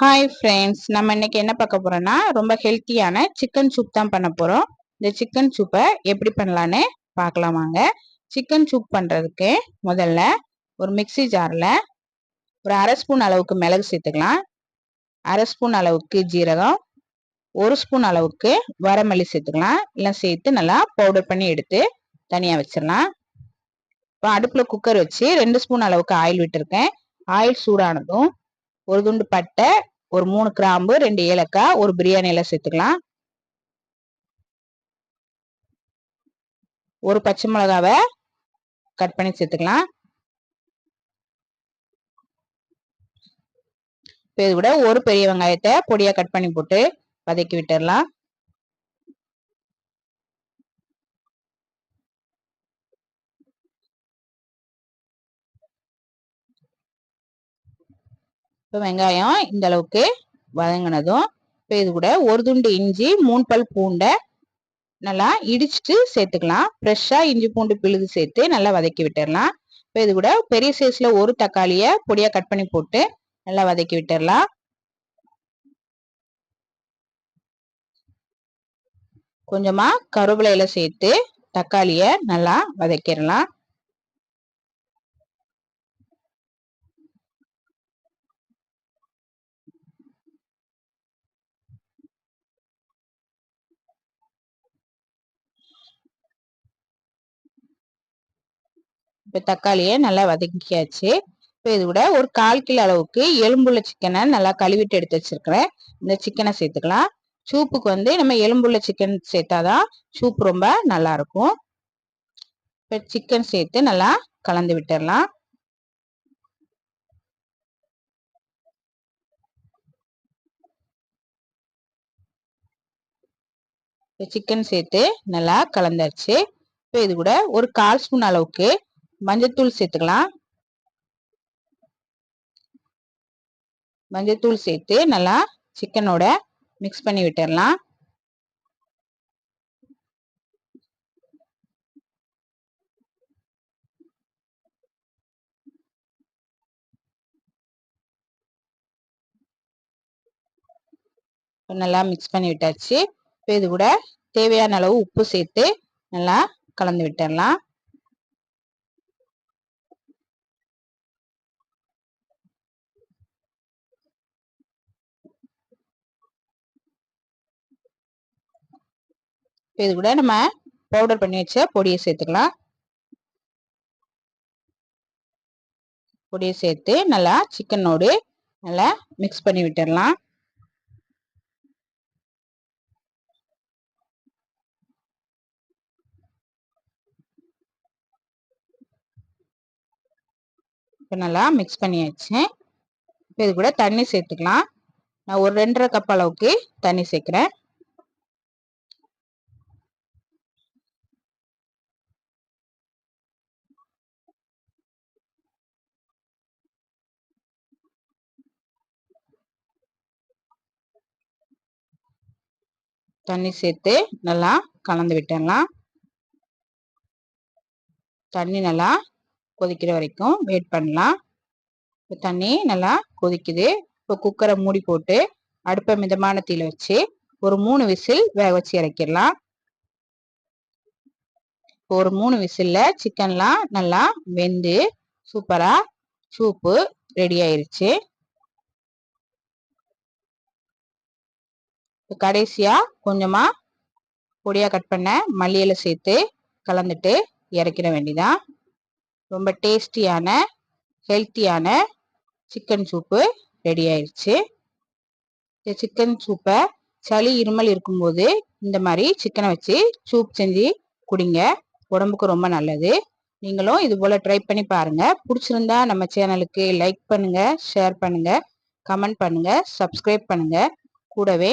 Hi friends நம்ம இன்னைக்கு என்ன பார்க்க போறோம்னா ரொம்ப ஹெல்த்தியான சிக்கன் சூப் தான் பண்ண போறோம். இந்த சிக்கன் சூப்பை எப்படி பண்ணலான்னு பார்க்கலாம் வாங்க. சிக்கன் சூப் பண்ணுறதுக்கு முதல்ல ஒரு மிக்சி ஜாரில் ஒரு அரை ஸ்பூன் அளவுக்கு மிளகு சேர்த்துக்கலாம். அரை ஸ்பூன் அளவுக்கு ஜீரகம் ஒரு ஸ்பூன் அளவுக்கு வரமல்லி சேர்த்துக்கலாம். எல்லாம் சேர்த்து நல்லா பவுடர் பண்ணி எடுத்து தனியாக வச்சிடலாம். இப்போ அடுப்பில் குக்கர் வச்சு ரெண்டு ஸ்பூன் அளவுக்கு ஆயில் விட்டுருக்கேன். ஆயில் சூடானதும் ஒரு துண்டு பட்டை ஒரு மூணு கிராம்பு ரெண்டு ஏலக்காய் ஒரு பிரியாணி எல்லாம் சேர்த்துக்கலாம். ஒரு பச்சை மிளகாவை கட் பண்ணி சேர்த்துக்கலாம். இப்போ இது கூட ஒரு பெரிய வெங்காயத்தை பொடியாக கட் பண்ணி போட்டு வதக்கி விட்டுடலாம் இப்போ வெங்காயம் இந்த அளவுக்கு வதங்கினதும் இப்போ இது கூட ஒரு துண்டு இஞ்சி மூணு பல் பூண்டை நல்லா இடிச்சிட்டு சேர்த்துக்கலாம். ஃப்ரெஷ்ஷாக இஞ்சி பூண்டு பிழுது சேர்த்து நல்லா வதக்கி விட்டுடலாம் இப்போ இது கூட பெரிய சைஸில் ஒரு தக்காளியை பொடியாக கட் பண்ணி போட்டு நல்லா வதக்கி விட்டுடலாம் கொஞ்சமாக கருவேலையில் சேர்த்து தக்காளியை நல்லா வதக்கிடலாம். இப்போ தக்காளியை நல்லா வதக்கியாச்சு. இப்போ இது கூட ஒரு கால் கிலோ அளவுக்கு எலும்புள்ள சிக்கனை நல்லா கழுவிட்டு எடுத்து வச்சிருக்கிறேன். இந்த சிக்கனை சேர்த்துக்கலாம். சூப்புக்கு வந்து நம்ம எலும்புள்ள சிக்கன் சேர்த்தாதான் சூப் ரொம்ப நல்லா இருக்கும். இப்போ சிக்கன் சேர்த்து நல்லா கலந்து விட்டுடலாம் சிக்கன் சேர்த்து நல்லா கலந்தாச்சு. இப்போ இது கூட ஒரு கால் ஸ்பூன் அளவுக்கு மஞ்சத்தூள் சேர்த்துக்கலாம். மஞ்சத்தூள் சேர்த்து நல்லா சிக்கனோட மிக்ஸ் பண்ணி விட்டுடலாம் நல்லா மிக்ஸ் பண்ணி விட்டாச்சு. இப்போ இது கூட தேவையான அளவு உப்பு சேர்த்து நல்லா கலந்து விட்டுடலாம் இப்போ இது கூட நம்ம பவுடர் பண்ணி வச்ச பொடியை சேர்த்துக்கலாம். பொடியை சேர்த்து நல்லா சிக்கனோடு நல்லா மிக்ஸ் பண்ணி விட்டுடலாம் இப்போ நல்லா மிக்ஸ் பண்ணியாச்சு இப்போ இது கூட தண்ணி சேர்த்துக்கலாம். நான் ஒரு ரெண்டரை கப் அளவுக்கு தண்ணி சேர்க்குறேன். தண்ணி சேர்த்து நல்லா கலந்து விட்டுடலாம். தண்ணி நல்லா கொதிக்கிற வரைக்கும் வெயிட் பண்ணலாம். இப்போ தண்ணி நல்லா கொதிக்குது. இப்போ குக்கரை மூடி போட்டு அடுப்பை மிதமான தீயில வச்சு ஒரு மூணு விசில் வேக வச்சு இறக்கிடலாம். ஒரு மூணு விசில்ல சிக்கன்லாம் நல்லா வெந்து சூப்பரா சூப்பு ரெடி ஆயிருச்சு. கடைசியா கொஞ்சமா பொடியா கட் பண்ண மல்லியில சேர்த்து கலந்துட்டு இறக்கிட வேண்டிதான். ரொம்ப டேஸ்டியான ஹெல்த்தியான சிக்கன் சூப்பு ரெடி ஆயிடுச்சு இந்த சிக்கன் சூப்பை சளி இருமல் இருக்கும்போது இந்த மாதிரி சிக்கனை வச்சு சூப் செஞ்சு குடிங்க. உடம்புக்கு ரொம்ப நல்லது. நீங்களும் இது போல் ட்ரை பண்ணி பாருங்கள் பிடிச்சிருந்தா நம்ம சேனலுக்கு லைக் பண்ணுங்கள் ஷேர் பண்ணுங்கள் கமெண்ட் பண்ணுங்கள் சப்ஸ்கிரைப் பண்ணுங்கள் கூடவே